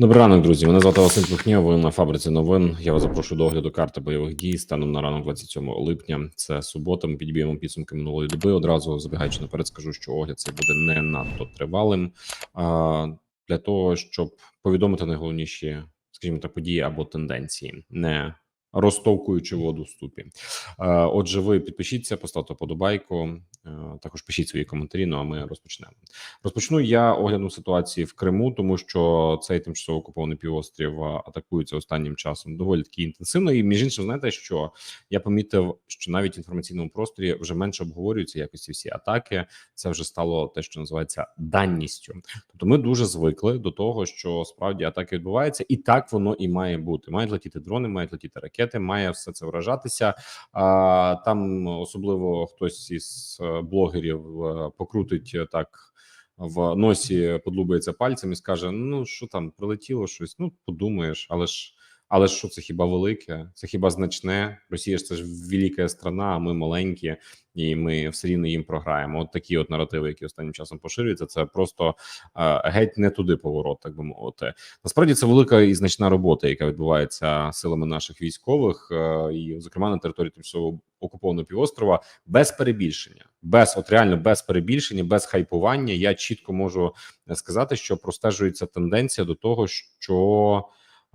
Добрий ранок, друзі. Мене звати Василь Пухнєв, ви на фабриці новин. Я вас запрошую до огляду карти бойових дій станом на ранок 27 липня. Це субота. Ми підіб'ємо підсумки минулої доби. Одразу забігаючи наперед, скажу, що огляд цей буде не надто тривалим. А, для того, щоб повідомити найголовніші, скажімо так, події або тенденції, не розтовкуючи воду в ступі. Отже, ви підпишіться, поставте подобайку. е, Також пишіть свої коментарі. Ну а ми розпочнемо. Розпочну я огляду ситуації в Криму, тому що цей тимчасово окупований півострів атакується останнім часом доволі таки інтенсивно. І між іншим, знаєте, що я помітив, що навіть в інформаційному просторі вже менше обговорюються якось ці всі атаки. Це вже стало те, що називається данністю. Тобто, ми дуже звикли до того, що справді атаки відбуваються, і так воно і має бути. Мають летіти дрони, мають летіти ракети, має все це вражатися. А там особливо хтось із е, блогерів е, покрутить е, так в носі, подлубається пальцем і скаже: Ну що там прилетіло щось? Ну подумаєш, але ж. Але що це хіба велике? Це хіба значне? Росія ж це ж велика страна, а ми маленькі, і ми все рівно їм програємо. От такі от наративи, які останнім часом поширюються, це просто е, геть не туди поворот, так би мовити. Насправді це велика і значна робота, яка відбувається силами наших військових, е, і зокрема на території тимчасово окупованого півострова, без перебільшення, без от реально без перебільшення, без хайпування. Я чітко можу сказати, що простежується тенденція до того, що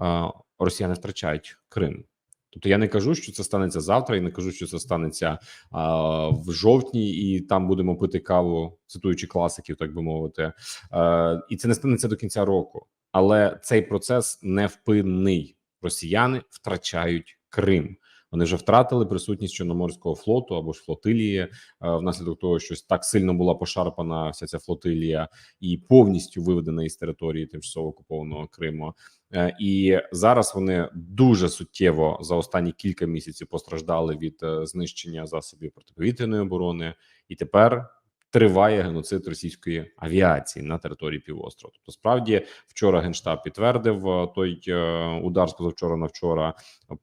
е, росіяни втрачають Крим. Тобто я не кажу, що це станеться завтра, і не кажу, що це станеться а, в жовтні, і там будемо пити каву, цитуючи класиків, так би мовити. А, і це не станеться до кінця року. Але цей процес невпинний. Росіяни втрачають Крим. Вони вже втратили присутність Чорноморського флоту або ж флотилії е, внаслідок того, що так сильно була пошарпана вся ця флотилія і повністю виведена із території тимчасово окупованого Криму. Е, І зараз вони дуже суттєво за останні кілька місяців постраждали від е, знищення засобів протиповітряної оборони, і тепер триває геноцид російської авіації на території півострова. Тобто, справді, вчора генштаб підтвердив е, той е, удар з позавчора на вчора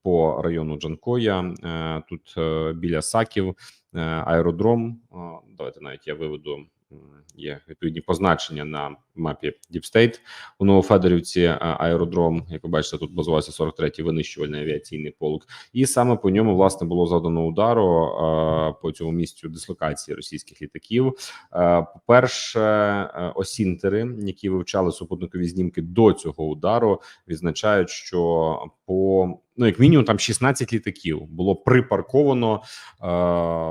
по району Джанкоя. Е, Тут біля Саків аеродром. Давайте навіть я виведу. Є відповідні позначення на мапі Діпстейт у Новофедорівці. е, Аеродром, як ви бачите, тут базувався 43-й винищувальний авіаційний полк, і саме по ньому власне було завдано удару е, по цьому місцю дислокації російських літаків. Е, По-перше, е, осінтери, які вивчали супутникові знімки до цього удару, відзначають, що по ну як мінімум там 16 літаків було припарковано е,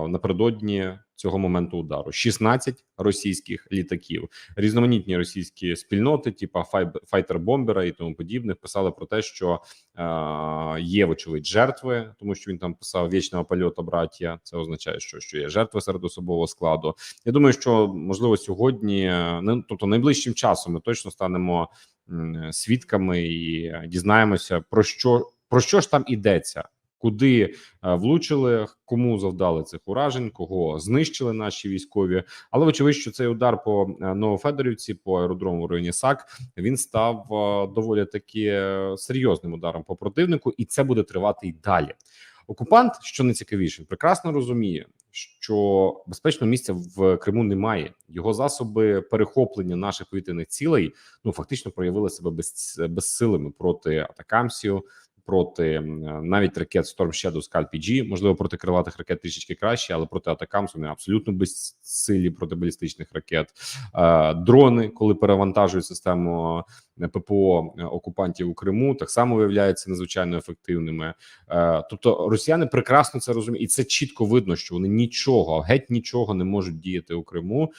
напередодні цього моменту удару. 16 російських літаків, різноманітні російські спільноти, типа файтер-бомбера і тому подібних, писали про те, що е, є вочевидь жертви, тому що він там писав вічного польоту браття. Це означає, що, що є жертви серед особового складу. Я думаю, що можливо сьогодні, е, тобто найближчим часом, ми точно станемо свідками і дізнаємося про що про що ж там ідеться. Куди е, влучили, кому завдали цих уражень, кого знищили наші військові, але вочевидь, що цей удар по е, Новофедорівці, по аеродрому в районі САК, він став е, доволі таки серйозним ударом по противнику, і це буде тривати й далі. Окупант, що найцікавіше, прекрасно розуміє, що безпечного місця в Криму немає. Його засоби перехоплення наших повітряних цілей ну фактично проявили себе без, безсилими проти атакамсів, проти навіть ракет Storm Shadow Scalp PG, можливо, проти крилатих ракет трішечки краще, але проти атакамс вони абсолютно безсилі проти балістичних ракет. Е, дрони, коли перевантажують систему е, ППО е, окупантів у Криму, так само виявляються надзвичайно ефективними. Тобто росіяни прекрасно це розуміють, і це чітко видно, що вони нічого, геть нічого не можуть діяти у Криму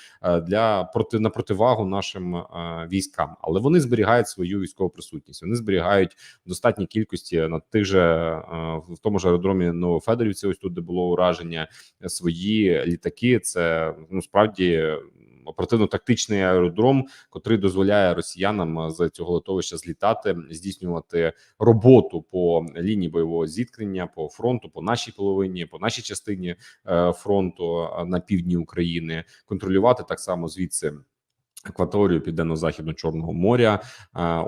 для проти на противагу нашим військам, але вони зберігають свою військову присутність. Вони зберігають в достатній кількості на тих же е, в тому ж аеродромі Новофедорівці. Ось тут де було ураження е, свої літаки. Це ну справді. Оперативно-тактичний аеродром, котрий дозволяє росіянам е, з цього литовища злітати, здійснювати роботу по лінії бойового зіткнення по фронту, по нашій половині, по нашій частині фронту на півдні України, контролювати так само звідси. Акваторію південно-західно чорного моря,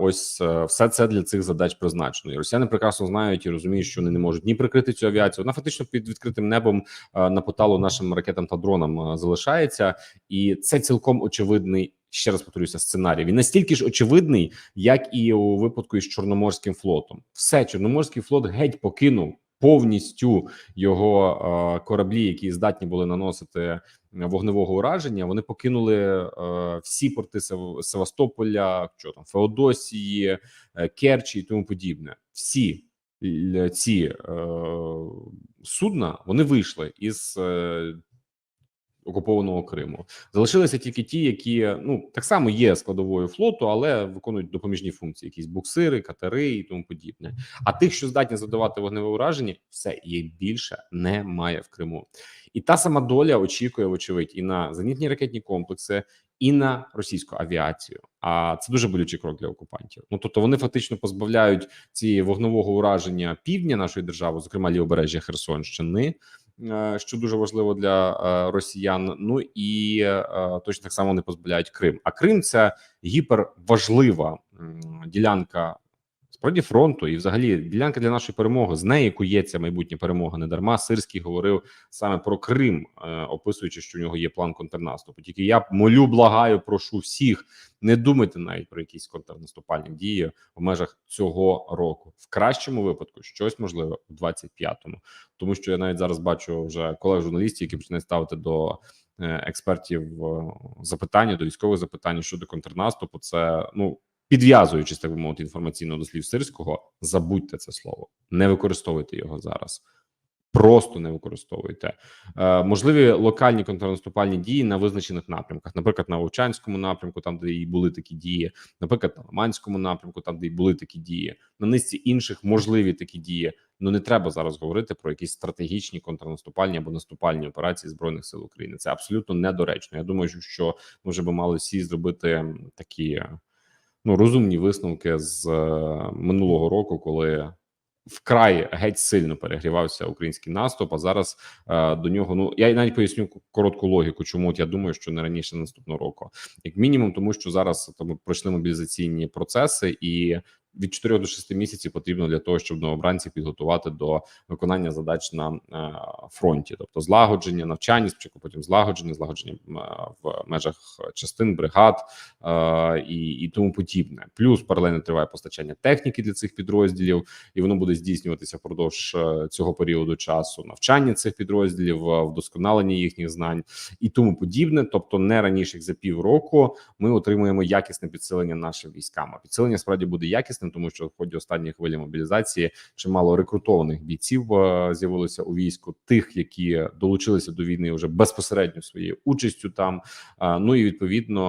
ось е, все це для цих задач призначено. І росіяни прекрасно знають і розуміють, що вони не можуть ні прикрити цю авіацію. Вона фактично під відкритим небом е, на поталу нашим ракетам та дронам е, залишається, і це цілком очевидний ще раз повторюся, сценарій він настільки ж очевидний, як і у випадку із Чорноморським флотом. Все Чорноморський флот геть покинув повністю його е, кораблі, які здатні були наносити вогневого ураження. Вони покинули е, всі порти Сев- Севастополя, що там Феодосії, е, Керчі і тому подібне. Всі л- ці е, судна вони вийшли із е, окупованого Криму. Залишилися тільки ті, які ну так само є складовою флоту, але виконують допоміжні функції, якісь буксири, катери і тому подібне. А тих, що здатні задавати вогневе ураження, все їх більше немає в Криму. І та сама доля очікує, вочевидь, і на зенітні ракетні комплекси, і на російську авіацію. А це дуже болючий крок для окупантів. Ну тобто вони фактично позбавляють цієї вогневого ураження півдня нашої держави, зокрема лівобережжя Херсонщини. Е, Що дуже важливо для е, росіян, ну і е, точно так само не позбавляють Крим. А Крим це гіперважлива ділянка справді фронту, і взагалі ділянка для нашої перемоги. З неї кується майбутня перемога. Не дарма Сирський говорив саме про Крим, е, описуючи, що у нього є план контрнаступу. Тільки я молю, благаю, прошу всіх не думайте навіть про якісь контрнаступальні дії в межах цього року. В кращому випадку щось можливе у 25-му. Тому що я навіть зараз бачу вже колег журналістів, які починають ставити до е, експертів е, запитання до військових запитань щодо контрнаступу. Це ну підв'язуючись так би мовити інформаційно до слів сирського, забудьте це слово, не використовуйте його зараз. Просто не використовуйте е, можливі локальні контрнаступальні дії на визначених напрямках, наприклад, на Вовчанському напрямку, там де і були такі дії, наприклад, на Лиманському напрямку, там де і були такі дії, на низці інших можливі такі дії. Ну не треба зараз говорити про якісь стратегічні контрнаступальні або наступальні операції збройних сил України. Це абсолютно недоречно. Я думаю, що ми вже би мали всі зробити такі ну розумні висновки з е, минулого року, коли вкрай геть сильно перегрівався український наступ. А зараз е, до нього ну я навіть поясню коротку логіку, чому от я думаю, що не раніше наступного року, як мінімум, тому що зараз там пройшли мобілізаційні процеси і. Від 4 до 6 місяців потрібно для того, щоб новобранців підготувати до виконання задач на е, фронті, тобто злагодження, навчання, спочатку потім злагодження, злагодження е, в межах частин бригад е, і, і тому подібне. Плюс паралельно триває постачання техніки для цих підрозділів, і воно буде здійснюватися впродовж цього періоду часу. Навчання цих підрозділів, вдосконалення їхніх знань і тому подібне. Тобто, не раніше як за півроку ми отримуємо якісне підсилення нашим військам. А підсилення справді буде якісним, тому що в ході останньої хвилі мобілізації чимало рекрутованих бійців е, з'явилося у війську, тих, які долучилися до війни вже безпосередньо своєю участю там. Е, Ну і відповідно,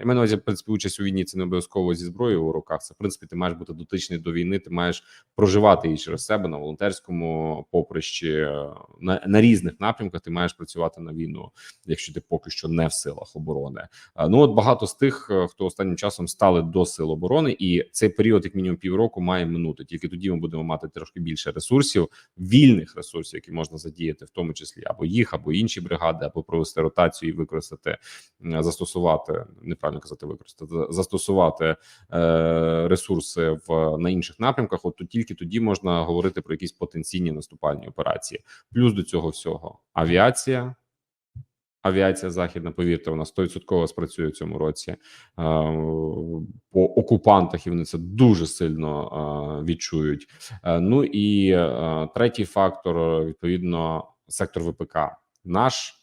я маю на увазі, в принципі, участь у війні це не обов'язково зі зброєю у руках. Це в принципі ти маєш бути дотичний до війни. Ти маєш проживати її через себе на волонтерському поприщі е, на, на різних напрямках. Ти маєш працювати на війну, якщо ти поки що не в силах оборони. Ну от багато з тих, хто останнім часом стали до сил оборони, і цей період, як мінімум півроку, має минути. Тільки тоді ми будемо мати трошки більше ресурсів, вільних ресурсів, які можна задіяти, в тому числі або їх, або інші бригади, або провести ротацію і використати, застосувати неправильно казати, використати застосувати е, ресурси в на інших напрямках. От то тільки тоді можна говорити про якісь потенційні наступальні операції. Плюс до цього всього авіація. Авіація західна, повірте, вона 100% спрацює в цьому році е, по окупантах, і вони це дуже сильно е, відчують. Е, Ну і третій фактор відповідно сектор ВПК. Наш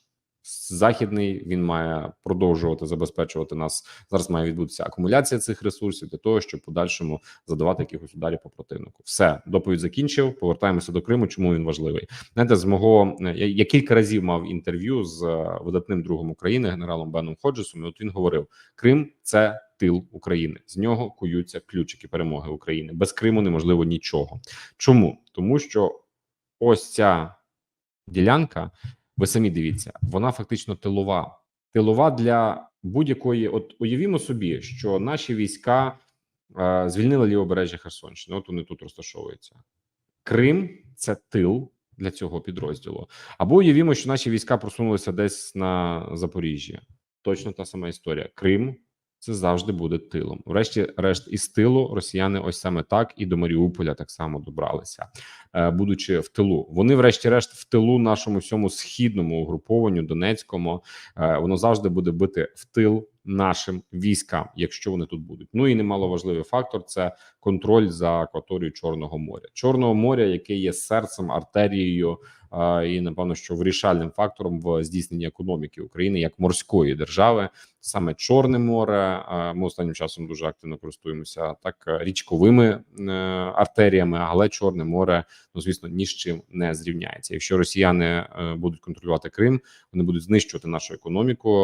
західний він має продовжувати забезпечувати нас. Зараз має відбутися акумуляція цих ресурсів для того, щоб подальшому задавати якихось ударів по противнику. Все доповідь закінчив. Повертаємося до Криму. Чому він важливий? Знаєте, з мого я, я кілька разів мав інтерв'ю з е, видатним другом України, генералом Беном Ходжесом. І от він говорив: Крим це тил України. З нього куються ключики перемоги України. Без Криму неможливо нічого. Чому? Тому що ось ця ділянка, ви самі дивіться, вона фактично тилова. Тилова для будь-якої. От уявімо собі, що наші війська е, звільнили лівобережжя Херсонщини. От вони тут розташовуються. Крим це тил для цього підрозділу. Або уявімо, що наші війська просунулися десь на Запоріжжі. Точно та сама історія. Крим це завжди буде тилом. Врешті-решт, із тилу росіяни ось саме так і до Маріуполя так само добралися, е, будучи в тилу. Вони, врешті-решт, в тилу нашому всьому східному угрупованню Донецькому. е, Воно завжди буде бити в тил нашим військам, якщо вони тут будуть. Ну і немаловажливий фактор це контроль за акваторією Чорного моря, Чорного моря, яке є серцем, артерією і напевно, що вирішальним фактором в здійсненні економіки України як морської держави, саме Чорне море. Ми останнім часом дуже активно користуємося так річковими е, артеріями, але Чорне море, ну звісно, ні з чим не зрівняється. Якщо росіяни е, будуть контролювати Крим, вони будуть знищувати нашу економіку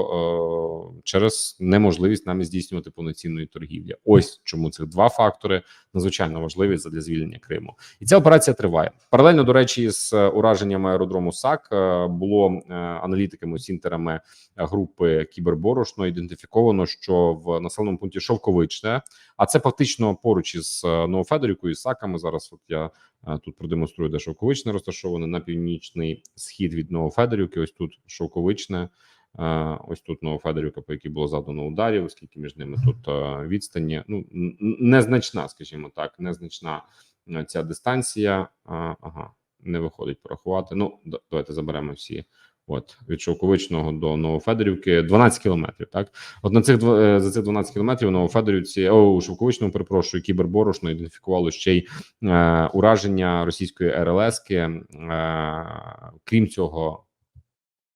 е, через неможливість нами здійснювати повноцінної торгівлі. Ось чому цих два фактори надзвичайно важливі для звільнення Криму, і ця операція триває паралельно. До речі, з е, ураженням аеродрому САК е, було е, аналітиками сінтерами групи Кіберборошно ідентифіковано, що в населеному пункті Шовковичне, а це фактично поруч із е, Новофедорівкою і Саками. Зараз от я е, тут продемонструю, де Шовковичне розташоване на північний схід від Новофедорівки. Ось тут Шовковичне. Е, Ось тут Новофедорівка, по якій було завдано ударів, оскільки між ними тут е, відстані ну незначна, скажімо так, незначна е, ця дистанція. Е, Ага, не виходить порахувати. Ну давайте заберемо всі. От від Шовковичного до Новофедорівки 12 кілометрів. Так, от на цих е, за цих 12 кілометрів Новофедорівці, о, у Шовковичному, перепрошую, кіберборошно ідентифікувало ще й е, ураження російської РЛСки. Е, крім цього,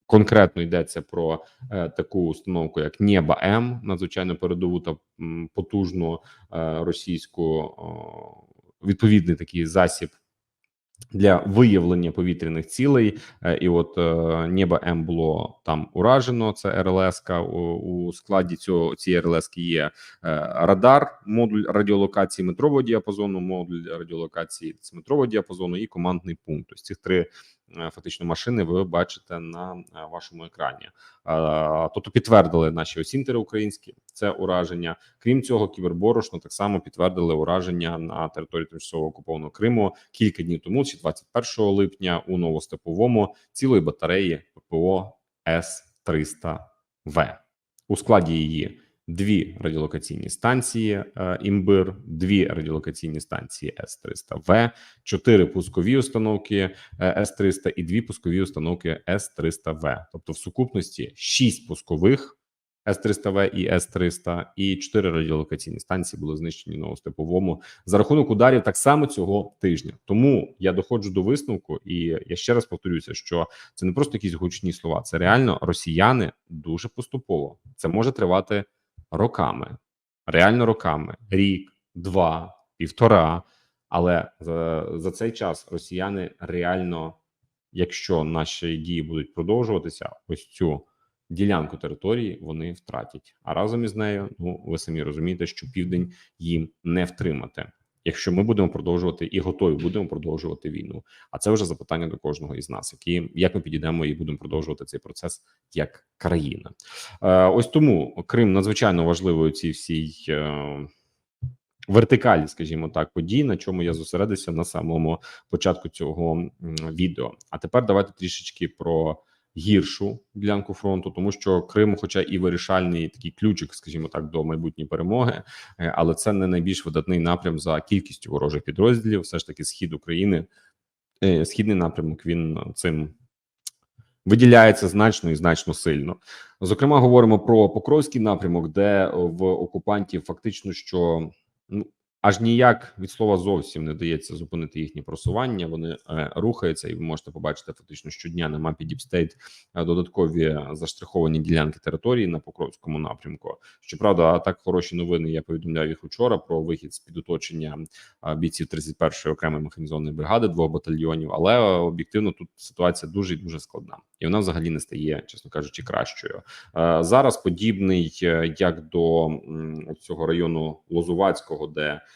конкретно йдеться про е, таку установку, як Нєба М, надзвичайно передову та потужну е, російську о, відповідний такий засіб. Для виявлення повітряних цілей, Е, і от е, Нєба М було там уражено. Це РЛС. У, у складі цього цієї РЛС є е, радар, модуль радіолокації метрового діапазону, модуль радіолокації метрового діапазону і командний пункт. Ось цих три фактично машини ви бачите на е, вашому екрані. Е, Тобто підтвердили наші осінтери українські це ураження. Крім цього, кіберборошно так само підтвердили ураження на території тимчасово окупованого Криму кілька днів тому, чи 21 липня, у новостеповому цілої батареї ППО С 300 В у складі її. Дві радіолокаційні станції е, імбир, дві радіолокаційні станції С 300 В, чотири пускові установки е, С 300 і дві пускові установки С 300 В. Тобто, в сукупності шість пускових С-300В і С-300, і чотири радіолокаційні станції були знищені на Остеповому за рахунок ударів так само цього тижня. Тому я доходжу до висновку, і я ще раз повторюся, що це не просто якісь гучні слова, це реально росіяни дуже поступово. Це може тривати роками, реально роками, рік, два, півтора. Але за, за цей час росіяни реально, якщо наші дії будуть продовжуватися, ось цю ділянку території вони втратять. А разом із нею, ну ви самі розумієте, що південь їм не втримати. Якщо ми будемо продовжувати і готові будемо продовжувати війну, а це вже запитання до кожного із нас, які як ми підійдемо і будемо продовжувати цей процес як країна. Е, ось тому Крим надзвичайно важливий у цій всій е, вертикалі, скажімо так, подій, на чому я зосередився на самому початку цього відео. А тепер давайте трішечки про гіршу ділянку фронту, тому що Крим, хоча і вирішальний такий ключик, скажімо так, до майбутньої перемоги, е, але це не найбільш видатний напрям за кількістю ворожих підрозділів. Все ж таки, схід України, е, східний напрямок він цим. Виділяється значно і значно сильно. Зокрема, говоримо про Покровський напрямок, де в окупантів фактично що ну аж ніяк від слова зовсім не дається зупинити їхнє просування. Вони е, рухаються, і ви можете побачити фактично щодня на мапі Діпстейт додаткові заштриховані ділянки території на Покровському напрямку. Щоправда, так хороші новини. Я повідомляв їх учора про вихід з під оточення е, бійців 31-ї окремої механізованої бригади двох батальйонів. Але е, об'єктивно тут ситуація дуже і дуже складна, і вона взагалі не стає, чесно кажучи, кращою. Е, Зараз подібний е, як до цього району Лозувацького, де е,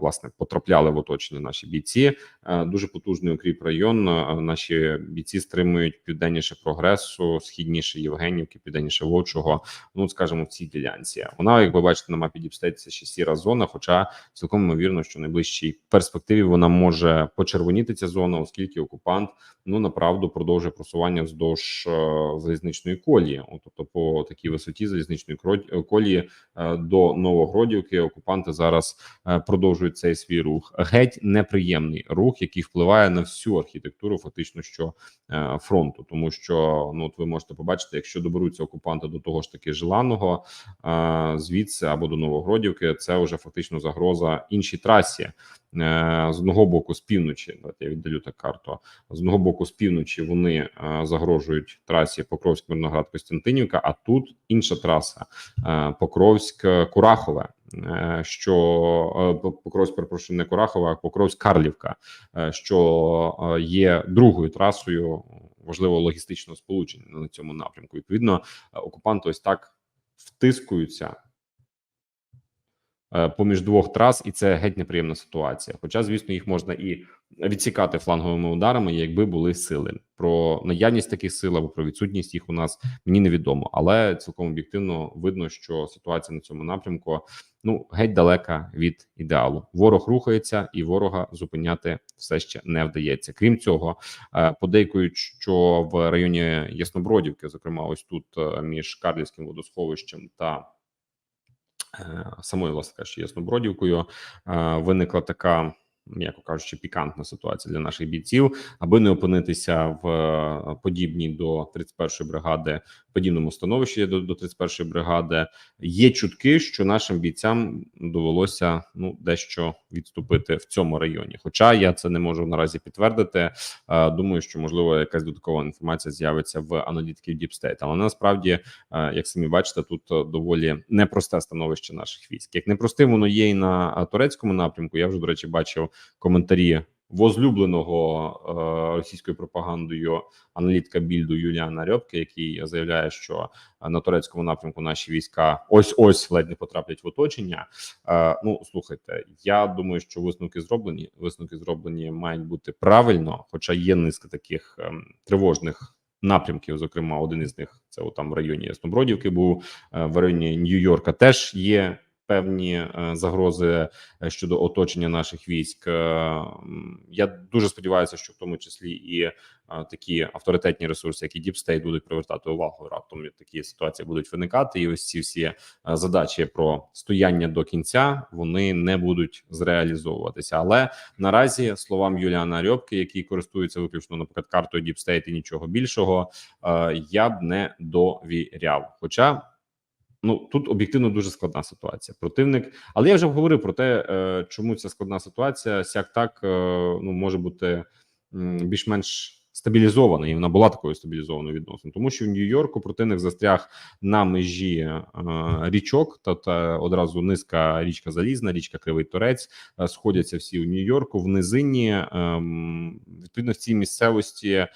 власне потрапляли в оточення наші бійці. Е, Дуже потужний укріп район. Е, Наші бійці стримують південніше прогресу, східніше Євгенівки, південніше Вовчого. Ну скажімо, в цій ділянці. Вона, як ви бачите, на мапі це ще сіра зона. Хоча цілком ймовірно, що в найближчій перспективі вона може почервоніти ця зона, оскільки окупант ну направду продовжує просування вздовж е, залізничної колії. От, Тобто, по такій висоті залізничної колії е, до Новогродівки окупанти зараз е, продовжують цей свій рух. Геть неприємний рух, який впливає на всю архітектуру, фактично що е, фронту, тому що ну от ви можете побачити, якщо доберуться окупанти до того ж таки желаного е, звідси або до Новогродівки, це вже фактично загроза іншій трасі. Е, З одного боку, з півночі, давайте я віддалю так карту. З одного боку, з півночі вони е, загрожують трасі Покровськ Мирноград Костянтинівка. А тут інша траса е, Покровськ Курахове. е, Що е, Покровськ, перепрошую, не Курахова, а Покровськ Карлівка, е, що е, є другою трасою важливо логістичного сполучення на цьому напрямку. Відповідно, е, окупанти ось так втискуються е, поміж двох трас, і це геть неприємна ситуація. Хоча, звісно, їх можна і відсікати фланговими ударами, якби були сили. Про наявність таких сил або про відсутність їх у нас мені невідомо, але цілком об'єктивно видно, що ситуація на цьому напрямку ну геть далека від ідеалу. Ворог рухається, і ворога зупиняти все ще не вдається. Крім цього, е, подейкують, що в районі Яснобродівки, зокрема, ось тут е, між Карлівським водосховищем та е, самою власне кажучи, Яснобродівкою е, виникла така. М'яко кажучи, пікантна ситуація для наших бійців, аби не опинитися в е, подібній до 31-ї бригади, подібному становищі до, до 31-ї бригади. Є чутки, що нашим бійцям довелося ну дещо відступити в цьому районі. Хоча я це не можу наразі підтвердити. Е, Думаю, що можливо якась додаткова інформація з'явиться в аналітиків State. Але насправді, е, як самі бачите, тут доволі непросте становище наших військ. Як непростим воно є і на турецькому напрямку. Я вже до речі бачив коментарі возлюбленого е, російською пропагандою аналітика більду Юліана Рьобки, який заявляє, що на турецькому напрямку наші війська ось ось ледь не потраплять в оточення. Е, ну слухайте, я думаю, що висновки зроблені. Висновки зроблені мають бути правильно, хоча є низка таких ем, тривожних. Напрямків, зокрема, один із них це там в районі Яснобродівки. Був е, в районі Нью-Йорка. Теж є певні е, загрози е, щодо оточення наших військ. Е, Я дуже сподіваюся, що в тому числі і такі авторитетні ресурси, як і State, будуть привертати увагу. Раптом такі ситуації будуть виникати, і ось ці всі задачі про стояння до кінця вони не будуть зреалізовуватися. Але наразі словам Юліана Рьобки, який користується виключно наприклад картою State і нічого більшого, я б не довіряв. Хоча Ну тут об'єктивно дуже складна ситуація. Противник, але я вже говорив про те, е, чому ця складна ситуація сяк так е, ну може бути більш-менш стабілізована, і вона була такою стабілізованою відносно, тому що в Нью-Йорку противник застряг на межі е, річок, та, та одразу низка річка Залізна, річка Кривий Торець сходяться всі у Нью-Йорку в низині. ем, відповідно в цій місцевості.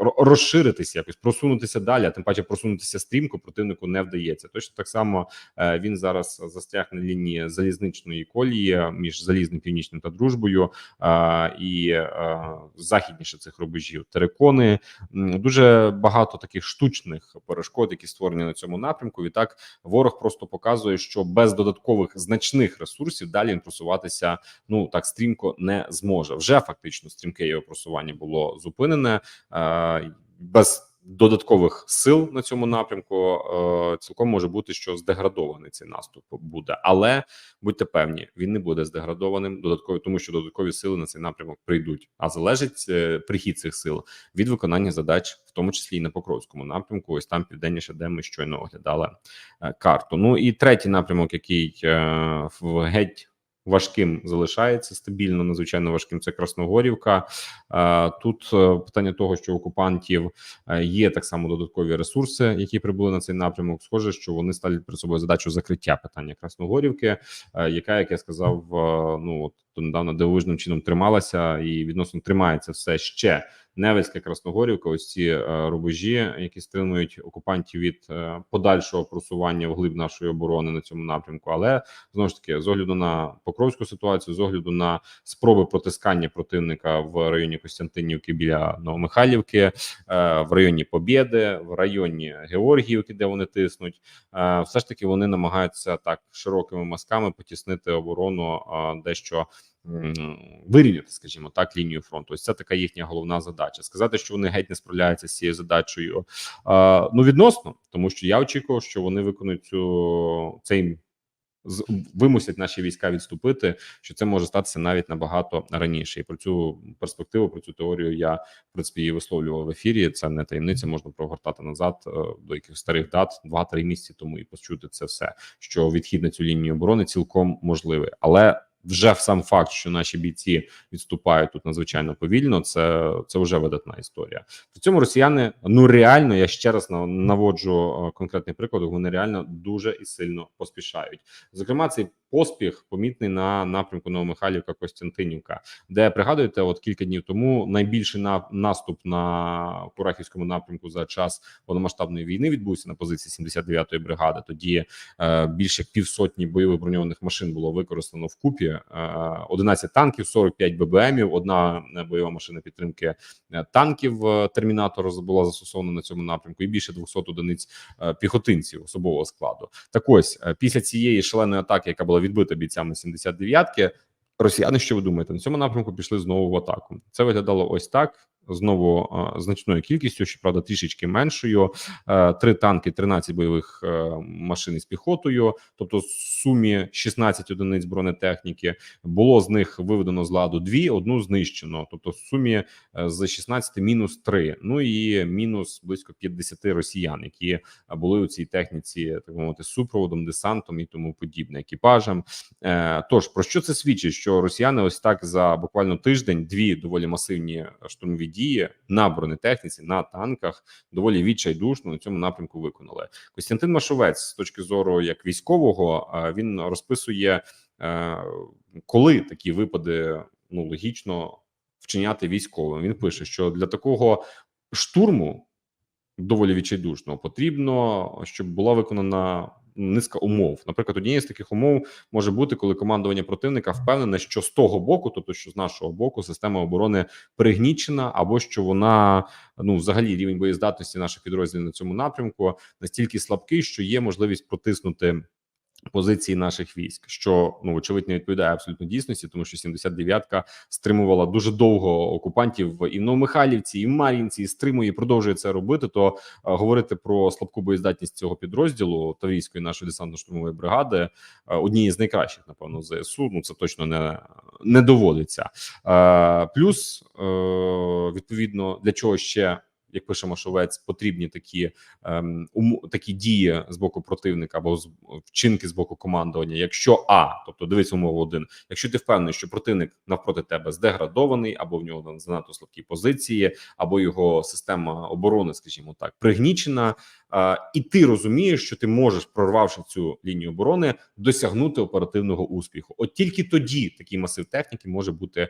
Розширитися, якось просунутися далі, а тим паче просунутися стрімко противнику не вдається. Точно так само е, він зараз застряг на лінії залізничної колії між залізним північним та дружбою е, і е, західніше цих рубежів. Терекони дуже багато таких штучних перешкод, які створені на цьому напрямку. Відтак ворог просто показує, що без додаткових значних ресурсів далі він просуватися ну так стрімко не зможе. Вже фактично стрімке його просування було зупинене без додаткових сил на цьому напрямку. Е, цілком може бути, що здеградований цей наступ буде, але будьте певні, він не буде здеградованим додатково, тому що додаткові сили на цей напрямок прийдуть. А залежить е, прихід цих сил від виконання задач, в тому числі і на Покровському напрямку. Ось там південніше, де ми щойно оглядали е, карту. Ну і третій напрямок, який е, в геть важким залишається стабільно, надзвичайно важким. Це Красногорівка. Е, Тут е, питання того, що окупантів е, є так само додаткові ресурси, які прибули на цей напрямок. Схоже, що вони ставлять перед собою задачу закриття питання Красногорівки, яка, як я сказав, ну от недавно дивовижним чином трималася і відносно тримається все ще. Невельська Красногорівка, ось ці е, рубежі, які стримують окупантів від е, подальшого просування вглиб нашої оборони на цьому напрямку. Але знову ж таки, з огляду на покровську ситуацію, з огляду на спроби протискання противника в районі Костянтинівки біля Новомихайлівки, е, в районі Побєди, в районі Георгіївки, де вони тиснуть, все ж таки вони намагаються так широкими мазками потіснити оборону дещо вирівняти, скажімо так, лінію фронту. Ось це така їхня головна задача. Сказати, що вони геть не справляються з цією задачею. Ну відносно, тому що я очікував, що вони виконують цю цей вимусять наші війська відступити, що це може статися навіть набагато раніше. І про цю перспективу, про цю теорію я в принципі її висловлював в ефірі. Це не таємниця, можна прогортати назад е, до якихось старих дат, 2-3 місяці тому і почути це все. Що відхід на цю лінію оборони цілком можливий, але вже в сам факт, що наші бійці відступають тут надзвичайно повільно. Це це вже видатна історія. При цьому росіяни ну реально я ще раз на- наводжу е, конкретний приклад. Вони реально дуже і сильно поспішають. Зокрема, цей поспіх помітний на напрямку Новомихайлівка Костянтинівка, де пригадуєте, от кілька днів тому найбільший на наступ на Курахівському напрямку за час повномасштабної війни відбувся на позиції 79-ї бригади. Тоді е, більше півсотні бойових броньованих машин було використано в купі. Е, 11 танків, 45 ББМів, одна е, бойова машина підтримки е, танків. е, Термінатор була застосована на цьому напрямку, і більше 200 одиниць піхотинців особового складу. Так ось після цієї шаленої атаки, яка була відбита бійцями 79-ки, росіяни, що ви думаєте, на цьому напрямку пішли знову в атаку. Це виглядало ось так. Знову значною кількістю, щоправда, трішечки меншою. Е, Три танки, 13 бойових е, машин із піхотою, тобто в сумі 16 одиниць бронетехніки. Було з них виведено з ладу дві, одну знищено. Тобто, в сумі е, з 16 мінус 3, Ну і мінус близько 50 росіян, які були у цій техніці, так би мовити, з супроводом, десантом і тому подібне, екіпажем. Тож про що це свідчить? Що росіяни ось так за буквально тиждень дві доволі масивні штурмові дії на бронетехніці, на танках доволі відчайдушно на цьому напрямку виконали. Костянтин Машовець з точки зору як військового він розписує, е, коли такі випади ну логічно вчиняти військовим. Він пише, що для такого штурму доволі відчайдушного потрібно, щоб була виконана низка умов. Наприклад, однією з таких умов може бути, коли командування противника впевнене, що з того боку, тобто що з нашого боку, система оборони пригнічена, або що вона ну взагалі рівень боєздатності наших підрозділів на цьому напрямку настільки слабкий, що є можливість протиснути. Позиції наших військ, що ну очевидь не відповідає абсолютно дійсності, тому що 79-ка стримувала дуже довго окупантів і в Новомихайлівці, і в Мар'їнці, і стримує і продовжує це робити. То е, говорити про слабку боєздатність цього підрозділу Таврійської нашої десантно-штурмової бригади, е, однієї з найкращих, напевно, ЗСУ. Ну це точно не, не доводиться. Е, плюс е, відповідно для чого ще. Як пише Машовець, потрібні такі ем, такі дії з боку противника або з вчинки з боку командування. Якщо а, тобто дивись умову один, якщо ти впевнений, що противник навпроти тебе здеградований, або в нього занадто слабкі позиції, або його система оборони, скажімо так, пригнічена, і ти розумієш, що ти можеш, прорвавши цю лінію оборони, досягнути оперативного успіху. От тільки тоді такий масив техніки може бути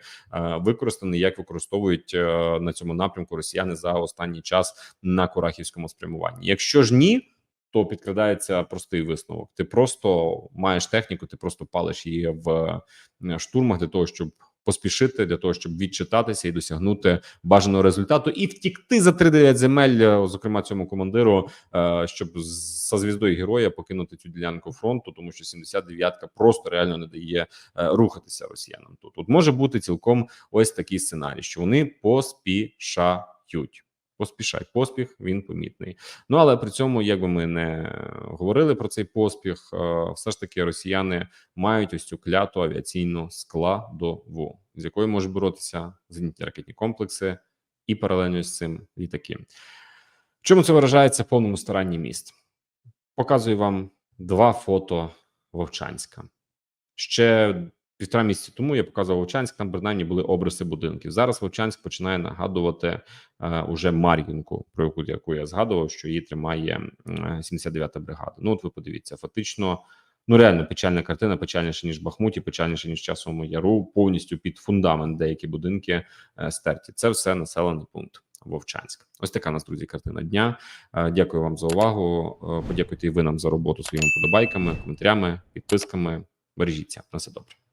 використаний, як використовують е, на цьому напрямку росіяни за останній час на Курахівському спрямуванні. Якщо ж ні, то підкрадається простий висновок. Ти просто маєш техніку, ти просто палиш її в е, штурмах для того, щоб поспішити, для того, щоб відчитатися і досягнути бажаного результату, і втікти за 3-9 земель, е, зокрема цьому командиру, е, щоб за звіздою героя покинути цю ділянку фронту, тому що 79-ка просто реально не дає е, рухатися росіянам. Тут Тут може бути цілком ось такий сценарій, що вони поспішають. Поспішай, поспіх він помітний. Ну але при цьому, як би ми не говорили про цей поспіх, е, все ж таки росіяни мають ось цю кляту авіаційну складову, з якою можуть боротися зенітні ракетні комплекси і паралельно з цим літаки. Чому це виражається в повному старанні міст? Показую вам два фото Вовчанська. Ще півтора місяці тому я показував Вовчанськ, там принаймні були обриси будинків. Зараз Вовчанськ починає нагадувати е, уже Мар'їнку, про яку, яку я згадував, що її тримає м, 79-та бригада. Ну, от ви подивіться, фактично, ну реально печальна картина, печальніше ніж Бахмуті, печальніше ніж часовому яру, повністю під фундамент деякі будинки е, стерті. Це все населений пункт. Вовчанськ, ось така нас друзі картина дня. Е, Дякую вам за увагу. Е, Подякуйте і ви нам за роботу своїми подобайками, коментарями, підписками. Бережіться на все добре.